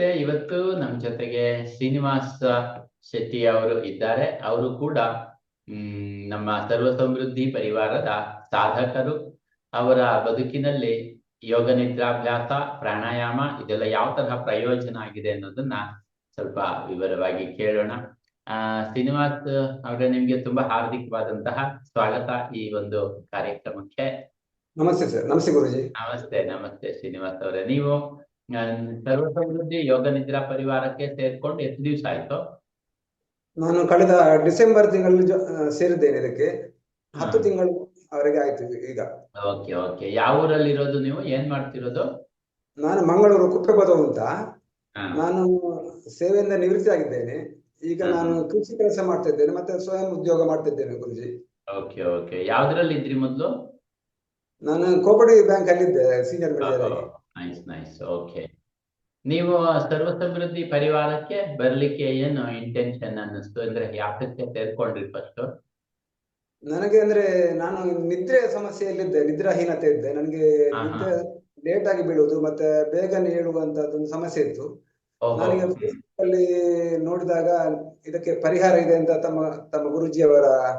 ನಮಸ್ತೆ ಇವತ್ತು ನಮ್ಮ ಜೊತೆಗೆ ಶ್ರೀನಿವಾಸ ಶೆಟ್ಟಿ ಅವರು ಇದ್ದಾರೆ. ಅವರು ಕೂಡ ಹ್ಮ್ ನಮ್ಮ ಸರ್ವ ಸಮೃದ್ಧಿ ಪರಿವಾರದ ಸಾಧಕರು. ಅವರ ಬದುಕಿನಲ್ಲಿ ಯೋಗ ನಿದ್ರಾಭ್ಯಾಸ ಪ್ರಾಣಾಯಾಮ ಇದೆಲ್ಲ ಯಾವ ತರಹ ಪ್ರಯೋಜನ ಆಗಿದೆ ಅನ್ನೋದನ್ನ ಸ್ವಲ್ಪ ವಿವರವಾಗಿ ಕೇಳೋಣ. ಆ ಶ್ರೀನಿವಾಸ್ ಅವರೇ ನಿಮ್ಗೆ ತುಂಬಾ ಹಾರ್ದಿಕವಾದಂತಹ ಸ್ವಾಗತ ಈ ಒಂದು ಕಾರ್ಯಕ್ರಮಕ್ಕೆ. ನಮಸ್ತೆ ಸರ್. ನಮಸ್ತೆ ಗುರುಜಿ. ನಮಸ್ತೆ ನಮಸ್ತೆ ಶ್ರೀನಿವಾಸ್ ಅವರೇ. ನೀವು ಸರ್ವ ಸಮೃದ್ಧಿ ಯೋಗ ನಿದ್ರಾ ಪರಿವಾರಕ್ಕೆ ಸೇರ್ಕೊಂಡು ಎಷ್ಟು ದಿವಸ ಆಯ್ತು? ನಾನು ಕಳೆದ ಡಿಸೆಂಬರ್ ತಿಂಗಳಲ್ಲಿ ಸೇರಿದ್ದೇನೆ ಇದಕ್ಕೆ. ಹತ್ತು. ತಿಂಗಳು ಅವರಿಗೆ ಆಯ್ತು ಈಗ. Okay okay. ಯಾವ ಊರಲ್ಲಿ ಇರೋದು ನೀವು? ಏನ್ ಮಾಡ್ತಿರೋದು? ನಾನು ಮಂಗಳೂರು ಕುಪ್ಪೆಪದವು ಅಂತ. ನಾನು ಸೇವೆಯಿಂದ ನಿವೃತ್ತಿ ಆಗಿದ್ದೇನೆ ಈಗ ನಾನು ಕೃಷಿ ಕೆಲಸ ಮಾಡ್ತಿದ್ದೇನೆ ಮತ್ತೆ ಸ್ವಯಂ ಉದ್ಯೋಗ ಮಾಡ್ತಿದ್ದೇನೆ ಗುರುಜಿ. Okay okay. ಯಾವ್ದ್ರಲ್ಲಿ ಇದ್ರಿ ಮೊದಲು? ನಾನು ಕೋಪಡಿ ಬ್ಯಾಂಕ್ ಅಲ್ಲಿ ಇದ್ದೆ senior manager nice nice okay ನೀವು ಸರ್ವ ಸಮೃದ್ಧಿ ಪರಿವಾರಕ್ಕೆ ಬರ್ಲಿಕ್ಕೆ ಏನು ಇಂಟೆನ್ಷನ್ ಅನ್ನಿಸ್ತು? ಅಂದ್ರೆ ಯಾತಕ್ಕೆ ಸೇರ್ಕೊಂಡ್ರಿ ಫಸ್ಟ್ ನನಗೆ ಅಂದ್ರೆ ನಾನು ನಿದ್ರೆ ಸಮಸ್ಯೆಯಲ್ಲಿದ್ದೆ ನಿದ್ರಾಹೀನತೆ ಇದ್ದೆ. ನನಗೆ. ನಿದ್ರೆ ಲೇಟ್ ಆಗಿ ಬೀಳುವುದು ಮತ್ತೆ ಬೇಗನೆ ಹೇಳುವಂತದ್ದೊಂದು ಸಮಸ್ಯೆ ಇತ್ತು. ನನಗೆ ಅಲ್ಲಿ ನೋಡಿದಾಗ ಇದಕ್ಕೆ ಪರಿಹಾರ ಇದೆ ಅಂತ ತಮ್ಮ ತಮ್ಮ ಗುರುಜಿಯವರ ಅವರ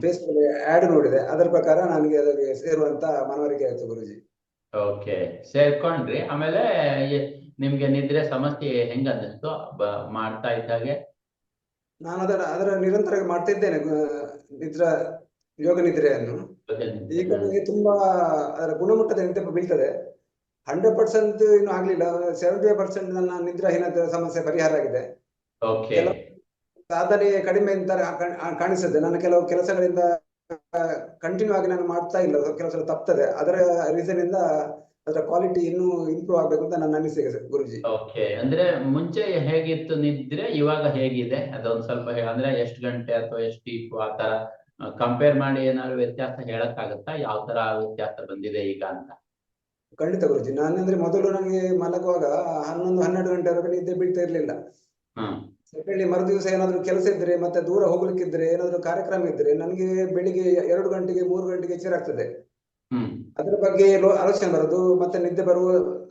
ಫೇಸ್ಬುಕ್ ಆಡ್ ನೋಡಿದೆ. ಅದರ ಪ್ರಕಾರ ನನಗೆ ಅದಕ್ಕೆ ಸೇರುವಂತ ಮನವರಿಕೆ ಆಯ್ತು ಗುರುಜಿ. ಓಕೆ ಸೇರ್ಕೊಂಡ್ರಿ. ಆಮೇಲೆ ನಿಮ್ಗೆ ನಿದ್ರೆ ಸಮಸ್ಯೆ ಹೆಂಗ ಅನ್ನಿಸ್ತು? ಮಾಡ್ತಾ ಇದ್ದಾಗೆ? ನಾನು ಅದರ ಅದರ ನಿರಂತರ ಮಾಡ್ತಿದ್ದೇನೆ ಇದ್ದೇನೆ ನಿದ್ರಾ ಯೋಗ ನಿದ್ರೆಯನ್ನು. ಈಗ ನನಗೆ ತುಂಬಾ ಅದರ ಗುಣಮಟ್ಟದ ನಿದ್ದೆ ಬೀಳ್ತದೆ. ಹಂಡ್ರೆಡ್ ಪರ್ಸೆಂಟ್ ಇನ್ನು ಆಗ್ಲಿಲ್ಲ. ಸೆವೆಂಟಿ ಫೈವ್ ಪರ್ಸೆಂಟ್ ನನ್ನ ನಿದ್ರಾಹೀನತೆ ಸಮಸ್ಯೆ ಪರಿಹಾರ ಆಗಿದೆ. ಸಾಧನೆ ಕಡಿಮೆ ಅಂತ ಕಾಣಿಸುತ್ತೆ. ನನ್ನ ಕೆಲವು ಕೆಲಸಗಳಿಂದ ಕಂಟಿನ್ಯೂ ಆಗಿ ನಾನು ಮಾಡ್ತಾ ಇಲ್ಲ. ಕೆಲವು ಸಲ ತಪ್ತದೆ. ಅದರ ರೀಸನ್ ಇಂದ ಅದರ ಕ್ವಾಲಿಟಿ ಇನ್ನೂ ಇಂಪ್ರೂವ್ ಆಗ್ಬೇಕು ಅಂತ ನನ್ನ ಅನಿಸಿಕೆ ಗುರುಜಿ. ಓಕೆ ಅಂದ್ರೆ ಮುಂಚೆ ಹೇಗಿತ್ತು ನಿದ್ರೆ ಇವಾಗ ಹೇಗಿದೆ? ಅದೊಂದು ಸ್ವಲ್ಪ ಅಂದ್ರೆ ಎಷ್ಟು ಗಂಟೆ ಅಥವಾ ಎಷ್ಟು ಡೀಪ್ ಆ ತರ ಕಂಪೇರ್ ಮಾಡಿ ಏನಾದ್ರು ವ್ಯತ್ಯಾಸ ಹೇಳಕ್ಕಾಗತ್ತಾ? ಯಾವ ತರ ವ್ಯತ್ಯಾಸ ಬಂದಿದೆ ಈಗ ಅಂತ? ಖಂಡಿತ ಗುರುಜಿ. ನಾನಂದ್ರೆ ಮೊದಲು ನನಗೆ ಮಲಗುವಾಗ ಹನ್ನೊಂದು ಹನ್ನೆರಡು ಗಂಟೆ ನಿದ್ದೆ ಬೀಳ್ತಾ ಇರ್ಲಿಲ್ಲ. ಹ್ಮ್ ಮರುದಿವಸ ಏನಾದ್ರೂ ಕೆಲಸ ಇದ್ರೆ ಮತ್ತೆ ದೂರ ಹೋಗ್ಲಿಕ್ಕಿದ್ರೆ ಏನಾದ್ರೂ ಕಾರ್ಯಕ್ರಮ ಇದ್ರೆ ನನಗೆ ಬೆಳಿಗ್ಗೆ ಎರಡು ಗಂಟೆಗೆ ಮೂರು ಗಂಟೆಗೆ ಎಚ್ಚರ ಆಗ್ತದೆ ಅದ್ರ ಬಗ್ಗೆ ಆಲೋಚನೆ ಬರೋದು ಮತ್ತೆ ನಿದ್ದೆ ಬರುವ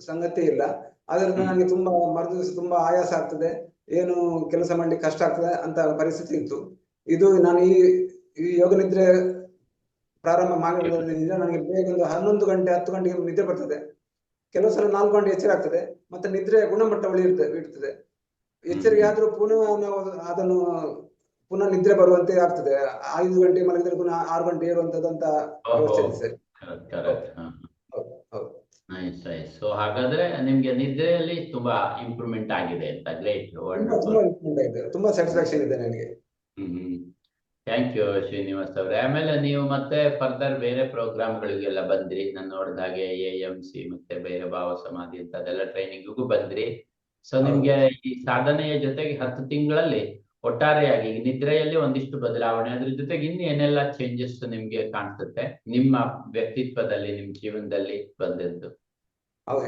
ಸಂಗತಿ ಇಲ್ಲ. ಆದ್ರಿಂದ. ನನಗೆ ತುಂಬಾ ಮರುದಿವಸ ತುಂಬಾ ಆಯಾಸ ಆಗ್ತದೆ. ಏನು ಕೆಲಸ ಮಾಡ್ಲಿಕ್ಕೆ ಕಷ್ಟ ಆಗ್ತದೆ ಅಂತ ಪರಿಸ್ಥಿತಿ ಇತ್ತು. ಇದು ನಾನು ಈ ಈ ಯೋಗ ನಿದ್ರೆ ಪ್ರಾರಂಭ ಮಾಡಿರೋದ್ರಿಂದ ನನಗೆ ಬೇಗ ಒಂದು ಹನ್ನೊಂದು ಗಂಟೆ ಹತ್ತು ಗಂಟೆಗೆ ನಿದ್ದೆ ಬರ್ತದೆ. ಕೆಲವು ಸಲ ನಾಲ್ಕು ಗಂಟೆ ಎಚ್ಚರ ಆಗ್ತದೆ ಮತ್ತೆ ನಿದ್ರೆ ಗುಣಮಟ್ಟ ಉಳಿಯುತ್ತೆ ಇರ್ತದೆ. ಎಚ್ಚರಿಕೆ ಆದ್ರೂ ಪುನಃ ನಾವು ಅದನ್ನು ಪುನಃ ನಿದ್ರೆ ಬರುವಂತೆ ಆಗ್ತದೆ. ಐದು ಗಂಟೆ ಮಲಗಿದ್ರೆ ಪುನಃ ಆರು ಗಂಟೆ ಏರುವಂತದಂತ ಸರ್. ನೈಸ್ ನೈಸ್ ಸೊ ಹಾಗಾದ್ರೆ ನಿಮ್ಗೆ ನಿದ್ರೆಯಲ್ಲಿ ತುಂಬಾ ಇಂಪ್ರೂವ್ಮೆಂಟ್ ಆಗಿದೆ ಅಂತ ಗ್ರೇಟ್ ತುಂಬಾ ಸ್ಯಾಟಿಸ್ಫ್ಯಾಕ್ಷನ್ ಇದೆ ನನಗೆ. ಹ್ಮ್ ಥ್ಯಾಂಕ್ ಯು ಶ್ರೀನಿವಾಸ್ ಅವರೇ. ಆಮೇಲೆ ನೀವು ಮತ್ತೆ ಫರ್ದರ್ ಬೇರೆ ಪ್ರೋಗ್ರಾಮ್ಗಳಿಗೆಲ್ಲ ಬಂದ್ರಿ. ನಾನು ನೋಡಿದ ಹಾಗೆ ಎ ಎಂ ಸಿ ಮತ್ತೆ ಬೇರೆ ಭಾವ ಸಮಾಧಿ ಅಂತ ಅದೆಲ್ಲ ಟ್ರೈನಿಂಗಿಗೂ ಬಂದ್ರಿ. ಸೊ. ನಿಮ್ಗೆ ಈ ಸಾಧನೆಯ ಜೊತೆಗೆ ಹತ್ತು ತಿಂಗಳಲ್ಲಿ ಒಟ್ಟಾರೆಯಾಗಿ ನಿದ್ರೆಯಲ್ಲಿ ಒಂದಿಷ್ಟು ಬದಲಾವಣೆ ಅದ್ರ ಜೊತೆಗೆ ಇನ್ನು ಏನೆಲ್ಲ ಚೇಂಜಸ್ ನಿಮ್ಗೆ ಕಾಣಿಸುತ್ತೆ? ನಿಮ್ಮ ವ್ಯಕ್ತಿತ್ವದಲ್ಲಿ ನಿಮ್ ಜೀವನದಲ್ಲಿ ಬಂದದ್ದು?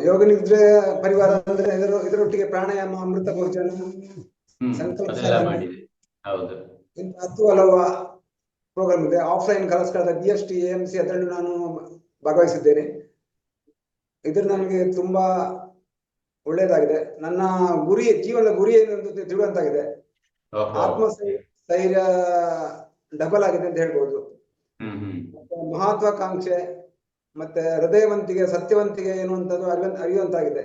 ಯೋಗ ನಿದ್ರೆ ಪರಿವಾರ ಅಂದ್ರೆ ಇದರ ಇದರೊಟ್ಟಿಗೆ ಪ್ರಾಣಾಯಾಮ ಅಮೃತ ಭೋಜನ ಮಾಡಿದೆ ಹೌದು. ಹತ್ತು ಹಲವು ಪ್ರೋಗ್ರಾಮ್ ಇದೆ. Offline ಕಲಸ್ಕಾರದ B S T M C ಅದರಲ್ಲಿ ನಾನು ಭಾಗವಹಿಸಿದ್ದೇನೆ. ಇದ್ರ ನನಗೆ ತುಂಬಾ ಒಳ್ಳೆಯದಾಗಿದೆ ನನ್ನ ಗುರಿ ಜೀವನದ ಗುರಿ ಏನು ಅಂತ ತಿಳುವಂತಾಗಿದೆ ಆತ್ಮ ಸ್ಥೈರ್ಯ ಡಬಲ್ ಆಗಿದೆ ಅಂತ ಹೇಳ್ಬೋದು. ಮತ್ತೆ ಮಹತ್ವಾಕಾಂಕ್ಷೆ ಮತ್ತೆ ಹೃದಯವಂತಿಗೆ ಸತ್ಯವಂತಿಗೆ ಏನು ಅಂತ ಅರಿಯುವಂತಾಗಿದೆ.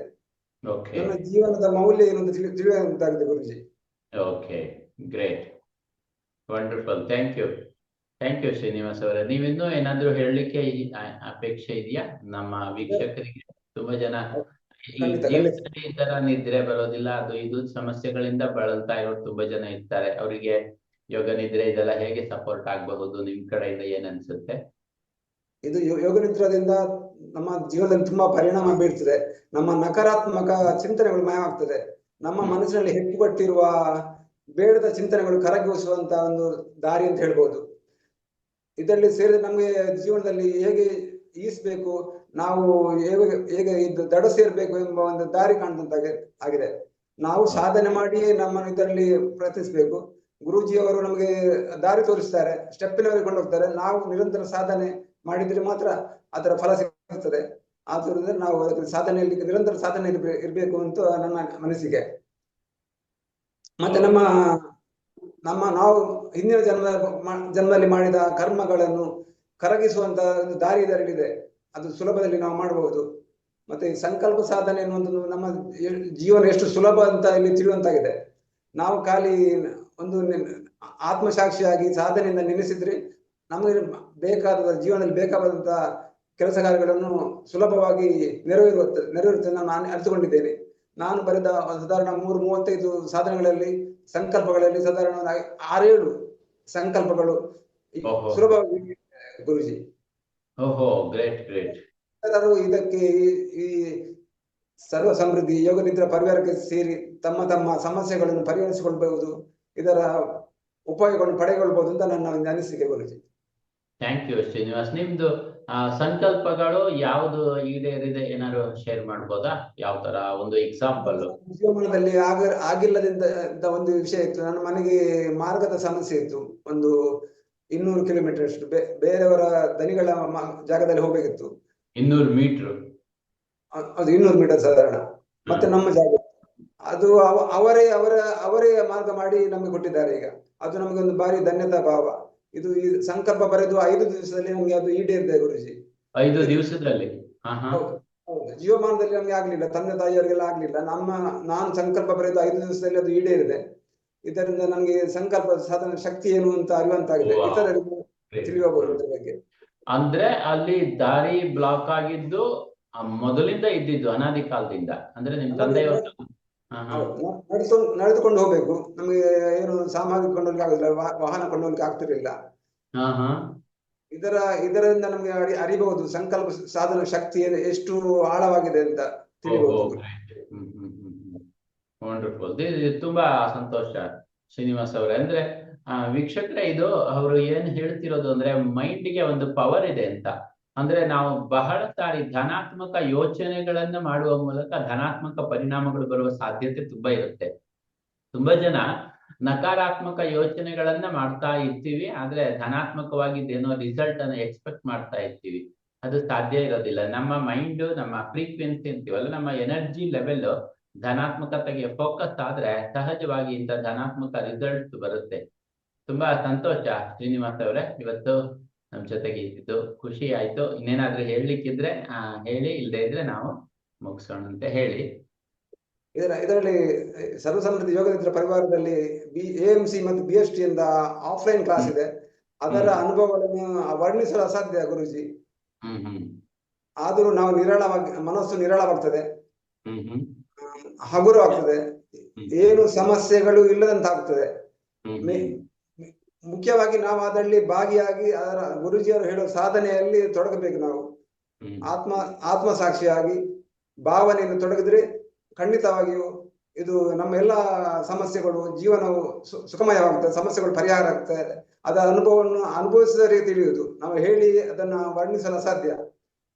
ನನ್ನ ಜೀವನದ ಮೌಲ್ಯ ಏನು ಅಂತ ತಿಳಿ ತಿಳಿಯುವಂತಾಗಿದೆ Guruji. Okay great wonderful thank you thank you Srinivas ಅವರೇ. ನೀವಿನ್ನೂ ಏನಾದ್ರೂ ಹೇಳಲಿಕ್ಕೆ ಅಪೇಕ್ಷೆ ಇದೆಯಾ? ನಮ್ಮ ವೀಕ್ಷಕರಿಗೆ ತುಂಬಾ ಜನ ಈ ತರ ನಿದ್ರೆ ಬರೋದಿಲ್ಲ ಅದು ಇದು ಸಮಸ್ಯೆಗಳಿಂದ ಬಳಲ್ತಾ ಇರೋರು ತುಂಬಾ ಜನ ಇರ್ತಾರೆ. ಅವರಿಗೆ ಯೋಗ ನಿದ್ರೆ ಇದೆಲ್ಲ ಹೇಗೆ ಸಪೋರ್ಟ್ ಆಗಬಹುದು ನಿಮ್ ಕಡೆಯಿಂದ ಏನ್ ಅನ್ಸುತ್ತೆ? ಇದು ಯೋಗ ನಿದ್ರದಿಂದ ನಮ್ಮ ಜೀವನದಲ್ಲಿ ತುಂಬಾ ಪರಿಣಾಮ ಬೀರ್ತದೆ. ನಮ್ಮ ನಕಾರಾತ್ಮಕ ಚಿಂತನೆಗಳು ಮಾಯವಾಗ್ತದೆ. ನಮ್ಮ ಮನಸ್ಸಿನಲ್ಲಿ ಹೆಪ್ಪುಗಟ್ಟಿರುವ ಬೇಡದ ಚಿಂತನೆಗಳು ಕರಗಿಸುವಂತ ಒಂದು ದಾರಿ ಅಂತ ಹೇಳ್ಬೋದು. ಇದರಲ್ಲಿ ಸೇರಿದ ನಮಗೆ ಜೀವನದಲ್ಲಿ ಹೇಗೆ ಈಸ್ಬೇಕು ನಾವು ಹೇಗೆ ಇದು ದಡ ಸೇರ್ಬೇಕು ಎಂಬ ಒಂದು ದಾರಿ ಕಾಣುವಂತಾಗಿ ಆಗಿದೆ. ನಾವು ಸಾಧನೆ ಮಾಡಿ ನಮ್ಮನ್ನು ಇದರಲ್ಲಿ ಪ್ರಯತ್ನಿಸಬೇಕು ಗುರೂಜಿಯವರು ನಮಗೆ ದಾರಿ ತೋರಿಸ್ತಾರೆ ಸ್ಟೆಪ್ಪಿನವರೆಗೆ ಕೊಂಡೋಗ್ತಾರೆ ನಾವು ನಿರಂತರ ಸಾಧನೆ ಮಾಡಿದ್ರೆ ಮಾತ್ರ ಅದರ ಫಲ ಸಿಗುತ್ತದೆ. ಆದ್ರಿಂದ ನಾವು ಅದರ ಸಾಧನೆಯಲ್ಲಿ ನಿರಂತರ ಸಾಧನೆ ಇರಬೇಕು ಅಂತ ನನ್ನ ಮನಸ್ಸಿಗೆ. ಮತ್ತೆ ನಮ್ಮ ನಮ್ಮ ನಾವು ಹಿಂದಿನ ಜನ್ಮ, ಜನ್ಮದಲ್ಲಿ ಮಾಡಿದ ಕರ್ಮಗಳನ್ನು ಕರಗಿಸುವಂತ ಒಂದು ದಾರಿ ಇದರಲ್ಲಿದೆ. ಅದು ಸುಲಭದಲ್ಲಿ ನಾವು ಮಾಡಬಹುದು. ಮತ್ತೆ ಈ ಸಂಕಲ್ಪ ಸಾಧನೆ ಅನ್ನುವಂಥದ್ದು ನಮ್ಮ ಜೀವನ ಎಷ್ಟು ಸುಲಭ ಅಂತ ಇಲ್ಲಿ ತಿಳಿಯುವಂತಾಗಿದೆ. ನಾವು ಖಾಲಿ ಒಂದು ಆತ್ಮಸಾಕ್ಷಿಯಾಗಿ ಸಾಧನೆಯಿಂದ ನೆನೆಸಿದ್ರೆ ನಮಗೆ ಬೇಕಾದ ಜೀವನದಲ್ಲಿ ಬೇಕಾದಂತಹ ಕೆಲಸ ಕಾರ್ಯಗಳನ್ನು ಸುಲಭವಾಗಿ ನೆರವೇರುವ ನೆರವೇರುತ್ತೆ ನಾನು ಅರಿತುಕೊಂಡಿದ್ದೇನೆ. ನಾನು ಬರೆದ ಸಾಧಾರಣ ಮೂರು ಮೂವತ್ತೈದು ಸಾಧನೆಗಳಲ್ಲಿ ಸಂಕಲ್ಪಗಳಲ್ಲಿ ಸಾಧಾರಣ ಆರೇಳು ಸಂಕಲ್ಪಗಳು. ಸುಲಭವಾಗಿ ಗುರುಜಿ. ಓಹೋ ಗ್ರೇಟ್ ಗ್ರೇಟ್ ಎಲ್ಲರೂ ಇದಕ್ಕೆ ಈ- ಸರ್ವ ಸಮೃದ್ಧಿ ಯೋಗ ನಿದ್ರ ಪರಿವಾರಕ್ಕೆ ಸೇರಿ ತಮ್ಮ ತಮ್ಮ ಸಮಸ್ಯೆಗಳನ್ನು ಪರಿಹರಿಸಿಕೊಳ್ಬಹುದು ಇದರ ಉಪಾಯಗಳನ್ನು ಪಡೆಗೊಳ್ಬಹುದು ಅಂತ ನನ್ನ ಒಂದು ಅನಿಸಿಕೆ ಗುರುಜಿ. Thank you Srinivas. ನಿಮ್ದು ಆ, ಸಂಕಲ್ಪಗಳು ಯಾವುದು ಈಡೇರಿದೆ? ಏನಾದ್ರು ಶೇರ್ ಮಾಡ್ಬೋದಾ? ಯಾವ ತರ? ಒಂದು ಎಕ್ಸಾಂಪಲ್ ಜೀವನದಲ್ಲಿ ಆಗ ಆಗಿಲ್ಲದಿಂದ ಒಂದು ವಿಷಯ ಇತ್ತು. ನನ್ನ ಮನೆಗೆ ಮಾರ್ಗದ ಸಮಸ್ಯೆ ಇತ್ತು ಒಂದು ಇನ್ನೂರು ಕಿಲೋಮೀಟರ್ ಅಷ್ಟು ಬೇರೆಯವರ ದನಿಗಳ ಜಾಗದಲ್ಲಿ ಹೋಗ್ಬೇಕಿತ್ತು. ಇನ್ನೂರು ಮೀಟರ್ ಅದು ಇನ್ನೂರು ಮೀಟರ್ ಸಾಧಾರಣ. ಮತ್ತೆ ನಮ್ಮ ಜಾಗ. ಅದು ಅವರೇ ಅವರ ಅವರೇ ಮಾರ್ಗ ಮಾಡಿ ನಮಗೆ ಕೊಟ್ಟಿದ್ದಾರೆ ಈಗ. ಅದು ನಮಗೆ ಒಂದು ಬಾರಿ ಧನ್ಯತಾ ಭಾವ. ಇದು ಈ ಸಂಕಲ್ಪ ಬರೆದು ಐದು ದಿವಸದಲ್ಲಿ ನಮಗೆ ಅದು ಈಡೇರಿದೆ ಗುರುಜಿ. ಐದು ದಿವಸದಲ್ಲಿ? ಜೀವಮಾನದಲ್ಲಿ ನಮ್ಗೆ ಆಗ್ಲಿಲ್ಲ. ತಂದೆ ತಾಯಿಯವರಿಗೆಲ್ಲ ಆಗ್ಲಿಲ್ಲ. ನಮ್ಮ ನಾನು ಸಂಕಲ್ಪ ಬರೆದು ಐದು ದಿವಸದಲ್ಲಿ ಅದು ಈಡೇರಿದೆ ಇದರಿಂದ ನಮಗೆ ಸಂಕಲ್ಪ ಸಾಧನ ಶಕ್ತಿ ಏನು ಅಂತ ಅರಿವಂತಾಗಿದೆ. ಇತರರಿಗೂ ತಿಳಿಯಬಹುದು ಇದ್ರ ಬಗ್ಗೆ. ಅಂದ್ರೆ ಅಲ್ಲಿ ದಾರಿ ಬ್ಲಾಕ್ ಆಗಿದ್ದು ಮೊದಲಿಂದ ಇದ್ದಿದ್ದು ಅನಾದಿ ಕಾಲದಿಂದ. ಅಂದ್ರೆ ನಿಮ್ ತಂದೆಯವರು ಹಾ ಹಾ. ಹೌದು. ನ- ನಡೆದುಕೊಂಡು ಹೋಗ್ಬೇಕು. ನಮಗೆ ಏನು ಸಾಮಾಜಿಕ ಕೊಂಡೋಗ್ಲಿಕ್ಕೆ ಆಗುದಿಲ್ಲ ವಾಹನ ಕೊಂಡೋಗ್ಲಿಕ್ಕೆ ಆಗ್ತಿರ್ಲಿಲ್ಲ. ಇದರ ಇದರಿಂದ ನಮ್ಗೆ ಅರಿ ಅರಿಬಹುದು ಸಂಕಲ್ಪ ಸಾಧನ ಶಕ್ತಿ ಎಷ್ಟು ಆಳವಾಗಿದೆ ಅಂತ ತಿಳಿಬಹುದು. ವಂಡರ್ಫುಲ್ ತುಂಬಾ ಸಂತೋಷ ಶ್ರೀನಿವಾಸ್ ಅವರೇ. ಅಂದ್ರೆ ವೀಕ್ಷಕರೇ, ಇದು ಅವರು ಏನ್ ಹೇಳ್ತಿರೋದು ಅಂದ್ರೆ ಮೈಂಡ್ಗೆ ಒಂದು ಪವರ್ ಇದೆ ಅಂತ. ಅಂದ್ರೆ, ನಾವು ಬಹಳ ತಾರಿ ಧನಾತ್ಮಕ ಯೋಚನೆಗಳನ್ನ ಮಾಡುವ ಮೂಲಕ ಧನಾತ್ಮಕ ಪರಿಣಾಮಗಳು ಬರುವ ಸಾಧ್ಯತೆ ತುಂಬಾ ಇರುತ್ತೆ. ತುಂಬಾ ಜನ ನಕಾರಾತ್ಮಕ ಯೋಚನೆಗಳನ್ನ ಮಾಡ್ತಾ ಇರ್ತೀವಿ, ಆದ್ರೆ ಧನಾತ್ಮಕವಾಗಿದ್ದೇನೋ ರಿಸಲ್ಟ್ ಅನ್ನ ಎಕ್ಸ್ಪೆಕ್ಟ್ ಮಾಡ್ತಾ ಇರ್ತೀವಿ. ಅದು ಸಾಧ್ಯ ಇರೋದಿಲ್ಲ. ನಮ್ಮ ಮೈಂಡ್ ನಮ್ಮ ಫ್ರೀಕ್ವೆನ್ಸಿ ಅಂತೀವಲ್ಲ, ನಮ್ಮ ಎನರ್ಜಿ ಲೆವೆಲ್ ಧನಾತ್ಮಕತೆಗೆ ಫೋಕಸ್ ಆದ್ರೆ ಸಹಜವಾಗಿ ಇಂಥ ಧನಾತ್ಮಕ ರಿಸಲ್ಟ್ಸ್ ಬರುತ್ತೆ. ತುಂಬಾ ಸಂತೋಷ ಶ್ರೀನಿವಾಸ್ ಅವರೇ. ಇವತ್ತು ನಮ್ ಜೊತೆಗೆ ಇದ್ದು ಖುಷಿ ಆಯ್ತು. ಇನ್ನೇನಾದ್ರೂ ಹೇಳಲಿಕ್ಕಿದ್ರೆ ಆ ಹೇಳಿ. ಇಲ್ಲದೆ ಇದ್ರೆ ನಾವು ಮುಗಿಸೋಣ ಅಂತ ಹೇಳಿ. ಇದರ ಇದರಲ್ಲಿ ಸರ್ವಸಮೃದ್ಧ ಯೋಗದಿತ್ರ ಯೋಗ ನಿದ್ರ ಪರಿವಾರದಲ್ಲಿ ಬಿ ಎ ಸಿ ಮತ್ತು ಬಿ ಎಸ್ ಟಿ ಇಂದ ಆಫ್ಲೈನ್ ಕ್ಲಾಸ್ ಇದೆ. ಅದರ. ಅನುಭವಗಳನ್ನು ವರ್ಣಿಸಲು ಅಸಾಧ್ಯ ಗುರುಜಿ. ಹ್ಮ್ ಹ್ಮ್. ಆದರೂ ನಾವು ನಿರಾಳವಾಗಿ ಮನಸ್ಸು ನಿರಾಳವಾಗ್ತದೆ. ಹ್ಮ್ ಹ್ಮ್. ಹಗುರವಾಗ್ತದೆ. ಏನು ಸಮಸ್ಯೆಗಳು ಇಲ್ಲದಂತಾಗ್ತದೆ. ಮುಖ್ಯವಾಗಿ ನಾವು ಅದರಲ್ಲಿ ಭಾಗಿಯಾಗಿ ಅದರ ಗುರುಜಿಯವರು ಹೇಳೋ ಸಾಧನೆಯಲ್ಲಿ ತೊಡಗಬೇಕು ನಾವು. ಆತ್ಮ ಆತ್ಮ ಸಾಕ್ಷಿಯಾಗಿ ಭಾವನೆಯನ್ನು ತೊಡಗಿದ್ರೆ ಖಂಡಿತವಾಗಿಯೂ ಇದು ನಮ್ಮ ಎಲ್ಲ ಸಮಸ್ಯೆಗಳು ಜೀವನವು ಸು- ಸುಖಮಯವಾಗ್ತದೆ ಸಮಸ್ಯೆಗಳು ಪರಿಹಾರ ಆಗ್ತದೆ. ಅದರ ಅನುಭವವನ್ನು ಅನುಭವಿಸಿದರೆ ತಿಳಿಯುವುದು. ನಾವು ಹೇಳಿ ಅದನ್ನ ವರ್ಣಿಸಲು ಅಸಾಧ್ಯ.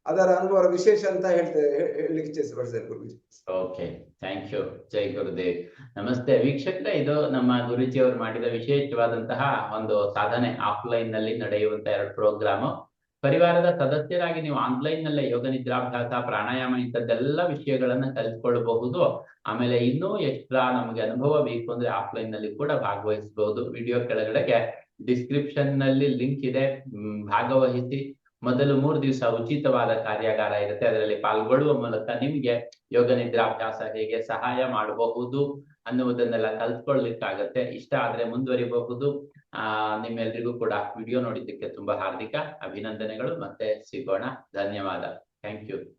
ಅದರ ಅನುಭವ ವಿಶೇಷ ಅಂತ ಹೇಳ್ತೇವೆ ಹೇಳಲಿಕ್ಕೆ Guruji okay thank you Jai Gurudev. ನಮಸ್ತೆ. ವೀಕ್ಷಕ ಇದು ನಮ್ಮ ಗುರುಜಿ ಅವರು ಮಾಡಿದ ವಿಶೇಷವಾದಂತಹ ಒಂದು ಸಾಧನೆ ಆಫ್ಲೈನ್ನಲ್ಲಿ ನಡೆಯುವಂತ ಎರಡು ಪ್ರೋಗ್ರಾಮ್. ಪರಿವಾರದ ಸದಸ್ಯರಾಗಿ ನೀವು ಆನ್ಲೈನ್ ನಲ್ಲೇ ಯೋಗ ನಿದ್ರಾಭ್ಯಾಸ ಪ್ರಾಣಾಯಾಮ ಇಂಥದ್ದೆಲ್ಲ ವಿಷಯಗಳನ್ನ ಕಲ್ತ್ಕೊಳ್ಬಹುದು. ಆಮೇಲೆ ಇನ್ನೂ ಎಕ್ಸ್ಟ್ರಾ ನಮಗೆ ಅನುಭವ ಬೇಕು ಅಂದ್ರೆ ಆಫ್ಲೈನ್ನಲ್ಲಿ ಕೂಡ ಭಾಗವಹಿಸಬಹುದು ವಿಡಿಯೋ ಕೆಳಗಡೆಗೆ ಡಿಸ್ಕ್ರಿಪ್ಷನ್ನಲ್ಲಿ ಲಿಂಕ್ ಇದೆ. ಭಾಗವಹಿಸಿ ಮೊದಲು ಮೂರು ದಿವಸ ಉಚಿತವಾದ ಕಾರ್ಯಾಗಾರ ಇರುತ್ತೆ. ಅದರಲ್ಲಿ ಪಾಲ್ಗೊಳ್ಳುವ ಮೂಲಕ ನಿಮ್ಗೆ ಯೋಗ ನಿದ್ರಾಭ್ಯಾಸ ಹೇಗೆ ಸಹಾಯ ಮಾಡಬಹುದು ಅನ್ನುವುದನ್ನೆಲ್ಲ ಕಲ್ತ್ಕೊಳ್ಲಿಕ್ಕಾಗತ್ತೆ ಇಷ್ಟ ಆದ್ರೆ ಮುಂದುವರಿಬಹುದು. ಆ, ನಿಮ್ಮೆಲ್ರಿಗೂ ಕೂಡ ವಿಡಿಯೋ ನೋಡಿದ್ದಕ್ಕೆ ತುಂಬಾ ಹಾರ್ದಿಕ ಅಭಿನಂದನೆಗಳು. ಮತ್ತೆ ಸಿಗೋಣ. ಧನ್ಯವಾದ. Thank you